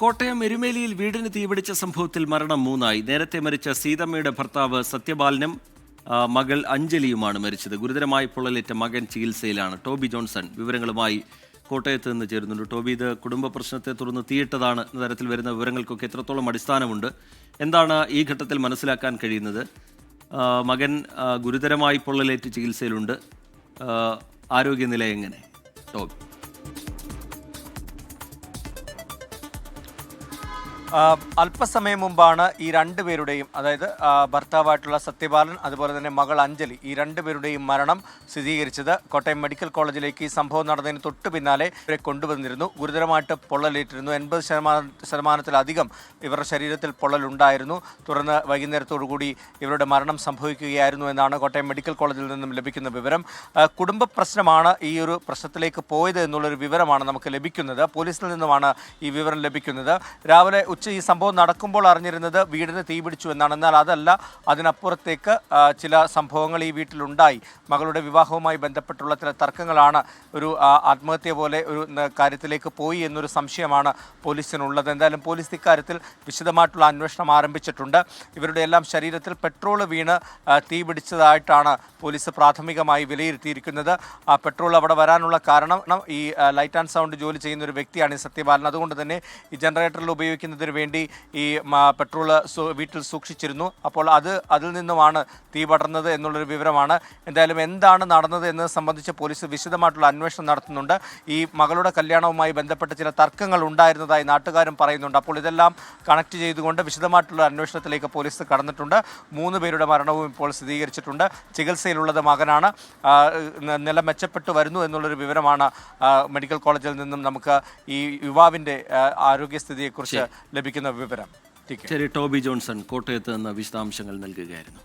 കോട്ടയം എരുമേലിയിൽ വീടിന് തീപിടിച്ച സംഭവത്തിൽ മരണം മൂന്നായി. നേരത്തെ മരിച്ച സീതമ്മയുടെ ഭർത്താവ് സത്യപാലനും മകൾ അഞ്ജലിയുമാണ് മരിച്ചത്. ഗുരുതരമായി പൊള്ളലേറ്റ മകൻ ചികിത്സയിലാണ്. ടോബി ജോൺസൺ വിവരങ്ങളുമായി കോട്ടയത്ത് നിന്ന് ചേരുന്നുണ്ട്. ടോബി ഇത് കുടുംബ പ്രശ്നത്തെ തുടർന്ന് തീയിട്ടതാണ് എന്ന തരത്തിൽ വരുന്ന വിവരങ്ങൾക്കൊക്കെ എത്രത്തോളം അടിസ്ഥാനമുണ്ട്? എന്താണ് ഈ ഘട്ടത്തിൽ മനസ്സിലാക്കാൻ കഴിയുന്നത്? മകൻ ഗുരുതരമായി പൊള്ളലേറ്റ് ചികിത്സയിലുണ്ട്. ആരോഗ്യനില എങ്ങനെ? ടോബി. അല്പസമയം മുമ്പാണ് ഈ രണ്ടുപേരുടെയും അതായത് ഭർത്താവായിട്ടുള്ള സത്യപാലൻ അതുപോലെ തന്നെ മകൾ അഞ്ജലി ഈ രണ്ടുപേരുടെയും മരണം സ്ഥിരീകരിച്ചത് കോട്ടയം മെഡിക്കൽ കോളേജിലേക്ക് ഈ സംഭവം നടന്നതിന് തൊട്ടു പിന്നാലെ ഇവരെ കൊണ്ടുവന്നിരുന്നു. ഗുരുതരമായിട്ട് പൊള്ളലേറ്റിരുന്നു. എൺപത് ശതമാനം ശതമാനത്തിലധികം ഇവരുടെ ശരീരത്തിൽ പൊള്ളലുണ്ടായിരുന്നു. തുടർന്ന് വൈകുന്നേരത്തോടുകൂടി ഇവരുടെ മരണം സംഭവിക്കുകയായിരുന്നു എന്നാണ് കോട്ടയം മെഡിക്കൽ കോളേജിൽ നിന്നും ലഭിക്കുന്ന വിവരം. കുടുംബ പ്രശ്നമാണ് ഈ ഒരു പ്രശ്നത്തിലേക്ക് പോയത് എന്നുള്ളൊരു വിവരമാണ് നമുക്ക് ലഭിക്കുന്നത്. പോലീസിൽ നിന്നുമാണ് ഈ വിവരം ലഭിക്കുന്നത്. രാവിലെ ഉച്ച ഈ സംഭവം നടക്കുമ്പോൾ അറിഞ്ഞിരുന്നത് വീടിന് തീപിടിച്ചു എന്നാണ്. എന്നാൽ അതല്ല അതിനപ്പുറത്തേക്ക് ചില സംഭവങ്ങൾ ഈ വീട്ടിലുണ്ടായി. മകളുടെ വിവാഹവുമായി ബന്ധപ്പെട്ടുള്ള ചില തർക്കങ്ങളാണ് ഒരു ആത്മഹത്യ പോലെ ഒരു കാര്യത്തിലേക്ക് പോയി എന്നൊരു സംശയമാണ് പോലീസിനുള്ളത്. എന്തായാലും പോലീസ് ഇക്കാര്യത്തിൽ വിശദമായിട്ടുള്ള അന്വേഷണം ആരംഭിച്ചിട്ടുണ്ട്. ഇവരുടെ എല്ലാം ശരീരത്തിൽ പെട്രോൾ വീണ് തീ പിടിച്ചതായിട്ടാണ് പോലീസ് പ്രാഥമികമായി വിലയിരുത്തിയിരിക്കുന്നത്. ആ പെട്രോൾ അവിടെ വരാനുള്ള കാരണം ഈ ലൈറ്റ് ആൻഡ് സൗണ്ട് ജോലി ചെയ്യുന്ന ഒരു വ്യക്തിയാണ് ഈ സത്യപാലൻ. അതുകൊണ്ട് തന്നെ ഈ ജനറേറ്ററിൽ ഉപയോഗിക്കുന്നതിന് വേണ്ടി ഈ പെട്രോൾ വീട്ടിൽ സൂക്ഷിച്ചിരുന്നു. അപ്പോൾ അത് അതിൽ നിന്നുമാണ് തീ പടർന്നത് എന്നുള്ളൊരു വിവരമാണ്. എന്തായാലും എന്താണ് നടന്നത് എന്നത് സംബന്ധിച്ച് പോലീസ് വിശദമായിട്ടുള്ള അന്വേഷണം നടത്തുന്നുണ്ട്. ഈ മകളുടെ കല്യാണവുമായി ബന്ധപ്പെട്ട് ചില തർക്കങ്ങൾ ഉണ്ടായിരുന്നതായി നാട്ടുകാരും പറയുന്നുണ്ട്. അപ്പോൾ ഇതെല്ലാം കണക്ട് ചെയ്തുകൊണ്ട് വിശദമായിട്ടുള്ള അന്വേഷണത്തിലേക്ക് പോലീസ് കടന്നിട്ടുണ്ട്. മൂന്ന് പേരുടെ മരണവും ഇപ്പോൾ സ്ഥിരീകരിച്ചിട്ടുണ്ട്. ചികിത്സയിലുള്ളത് മകനാണ്. നില മെച്ചപ്പെട്ടു വരുന്നു എന്നുള്ളൊരു വിവരമാണ് മെഡിക്കൽ കോളേജിൽ നിന്നും നമുക്ക് ഈ യുവാവിന്റെ ആരോഗ്യസ്ഥിതിയെക്കുറിച്ച് ലഭിക്കുന്ന വിവരം. ശരി ടോബി ജോൺസൺ കോട്ടയത്ത് നിന്ന് വിശദാംശങ്ങൾ നൽകുകയായിരുന്നു.